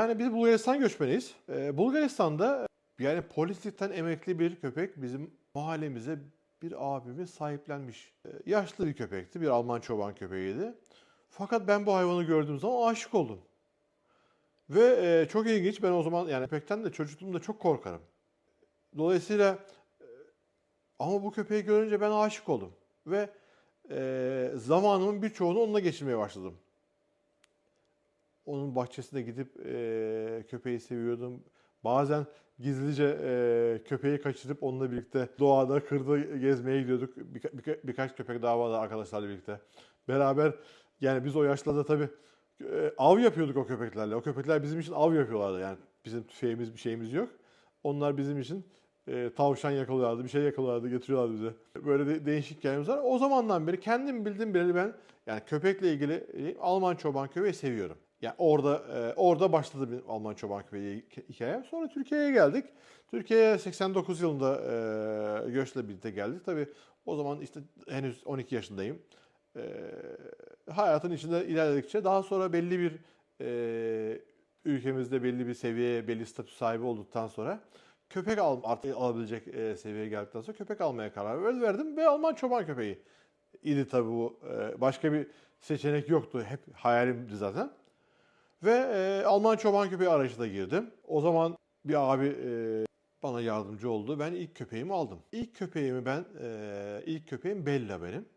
Yani biz Bulgaristan göçmeniyiz. Ee, Bulgaristan'da yani polislikten emekli bir köpek bizim mahallemize bir abimiz sahiplenmiş. Ee, yaşlı bir köpekti. Bir Alman çoban köpeğiydi. Fakat ben bu hayvanı gördüğüm zaman aşık oldum. Ve e, çok ilginç. Ben o zaman yani köpekten de çocukluğumda çok korkarım. Dolayısıyla e, ama bu köpeği görünce ben aşık oldum. Ve e, zamanımın birçoğunu onunla geçirmeye başladım. Onun bahçesine gidip e, köpeği seviyordum. Bazen gizlice e, köpeği kaçırıp onunla birlikte doğada, kırda gezmeye gidiyorduk. Birka- birka- birkaç köpek daha vardı arkadaşlarla birlikte. Beraber yani biz o yaşlarda tabii e, av yapıyorduk o köpeklerle. O köpekler bizim için av yapıyorlardı. Yani bizim tüfeğimiz bir şeyimiz yok. Onlar bizim için e, tavşan yakalıyorlardı, bir şey yakalıyorlardı, getiriyorlardı bize. Böyle de, değişik hikayemiz var. O zamandan beri kendim bildiğim bileli ben yani köpekle ilgili Alman çoban köpeği seviyorum. Yani orada e, orada başladı benim Alman çoban köpeği hikayem. Sonra Türkiye'ye geldik. Türkiye'ye 89 yılında e, göçle birlikte geldik. Tabii o zaman işte henüz 12 yaşındayım. E, hayatın içinde ilerledikçe daha sonra belli bir e, ülkemizde belli bir seviyeye, belli statü sahibi olduktan sonra köpek al, artık alabilecek e, seviyeye geldikten sonra köpek almaya karar ver- verdim ve Alman çoban köpeği idi tabii bu. E, başka bir seçenek yoktu. Hep hayalimdi zaten. Ve e, Alman çoban köpeği arayışına girdim. O zaman bir abi e, bana yardımcı oldu. Ben ilk köpeğimi aldım. İlk köpeğimi ben, e, ilk köpeğim Bella benim.